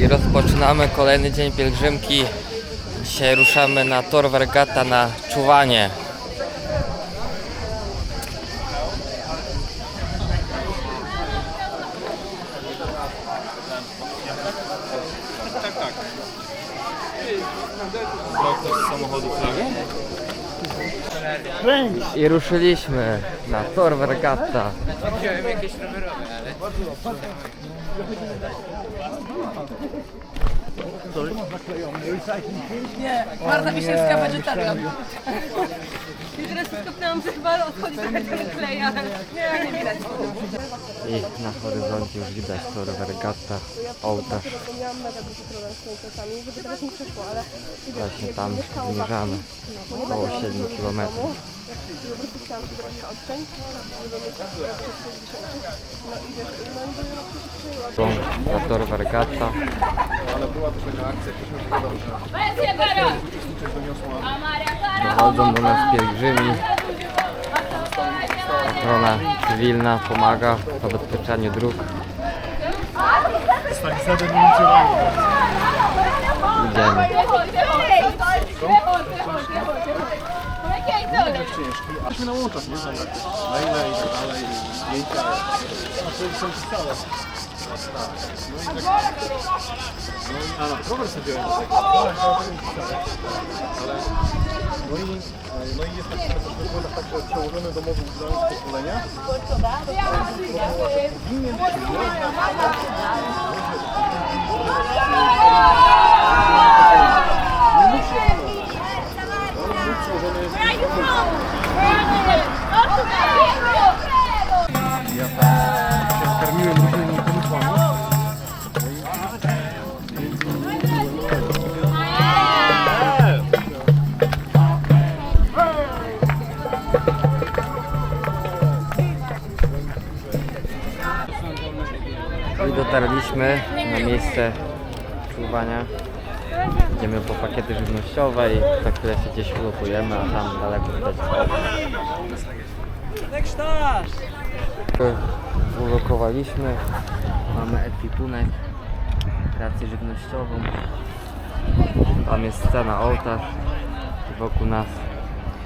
I rozpoczynamy kolejny dzień pielgrzymki. Dzisiaj ruszamy na Tor Vergata na czuwanie. I ruszyliśmy na Tor Vergata. Marta Wiśniewska, wegetarian. I teraz skopnęłam, że chyba odchodzi trochę ten klej, ale nie, nie widać. I na horyzoncie już widać Tor Vergata, ołtarz. Miałam mega duży problem z tymi czasami, żeby teraz mi przeszło, ale Właśnie tam zmierzamy. Około 7 km. po prostu chciałam się trochę odciąć, żeby mieć przez dzisiejszy. No i wiesz, no i dopiero przyszło. Na Tor Vergata. Dochodzą do nas pielgrzymi. Ochrona cywilna pomaga w zabezpieczaniu dróg. Idziemy. Jesteśmy na łączach, nie? I tak dalej, są. No i tak. No i, a, no, rower sobie wziąłem do tego. Tak, ja powiem ci wcale. Ale, no i, e, no i jest taki że to jest tak, że przełożony do mowy udzielając pozwolenia. Powinien nie dotarliśmy na miejsce czuwania. Idziemy po pakiety żywnościowe i za chwilę się gdzieś ulokujemy, a tam daleko widać Ulokowaliśmy. Mamy ekwipunek, rację żywnościową. Tam jest scena ołtarz i wokół nas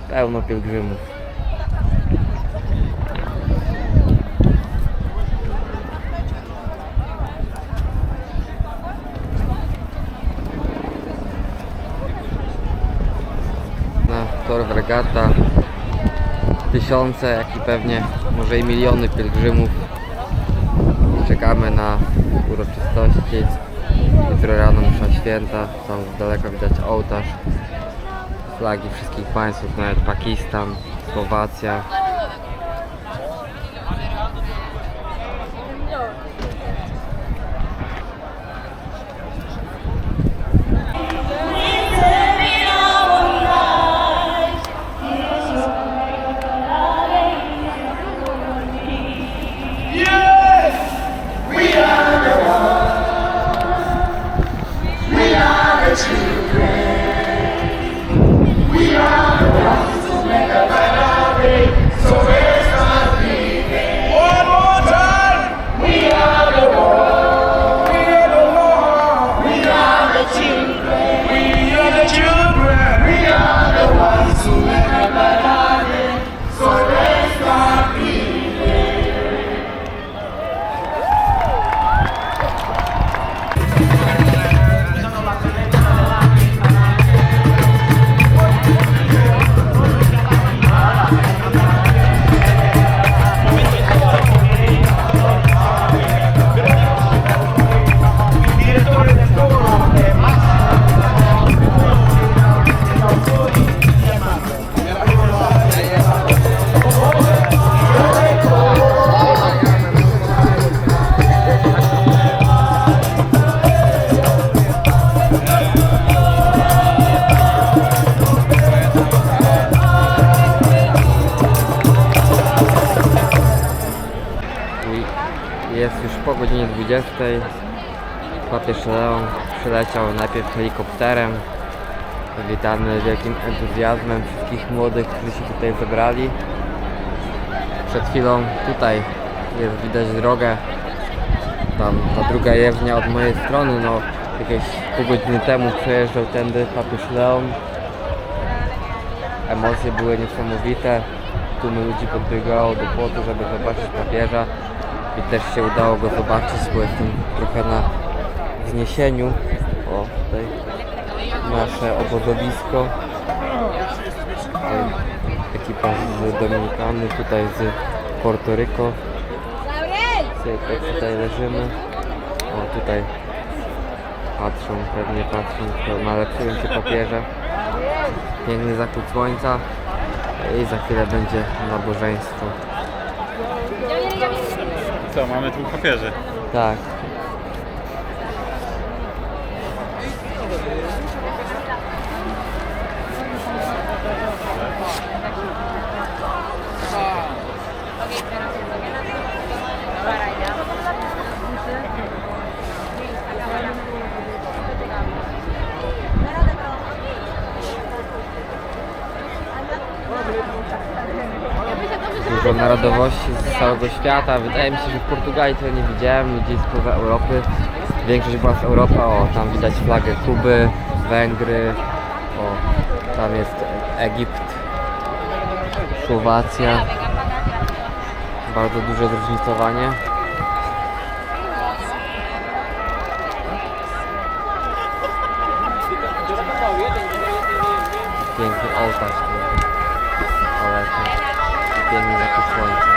pełno pielgrzymów. Vergata tysiące, jak i pewnie może i miliony pielgrzymów. Czekamy na uroczystości. Jutro rano msza święta. Tam z daleka widać ołtarz. Flagi wszystkich państwów, nawet Pakistan, Słowacja Christmas. Po godzinie 20. Papież Leon przyleciał najpierw helikopterem. Witany wielkim entuzjazmem wszystkich młodych, którzy się tutaj zebrali. Przed chwilą tutaj jest widać drogę. Tam ta druga jezdnia od mojej strony, no Jakieś pół godziny temu przejeżdżał tędy papież Leon. Emocje były niesamowite. Tłumy ludzi podbiegało do płotu, żeby zobaczyć papieża. I też się udało go zobaczyć, bo jestem trochę na wzniesieniu. O, tutaj nasze obozowisko. Tutaj ekipa z Dominikany, tutaj z Porto Sobie tak tutaj leżymy. O, tutaj patrzą, pewnie patrzą, to nalepszują się papieże. Piękny zachód słońca i za chwilę będzie nabożeństwo. Co, mamy tu papieży. Tak. Dużo narodowości z całego świata. Wydaje mi się, że w Portugalii to nie widziałem ludzi spoza Europy. Większość była z Europy. O, tam widać flagę Kuby, Węgry. O, tam jest Egipt, Słowacja. Bardzo duże zróżnicowanie. Piękny ołtarz tu pieniądze po słońcu.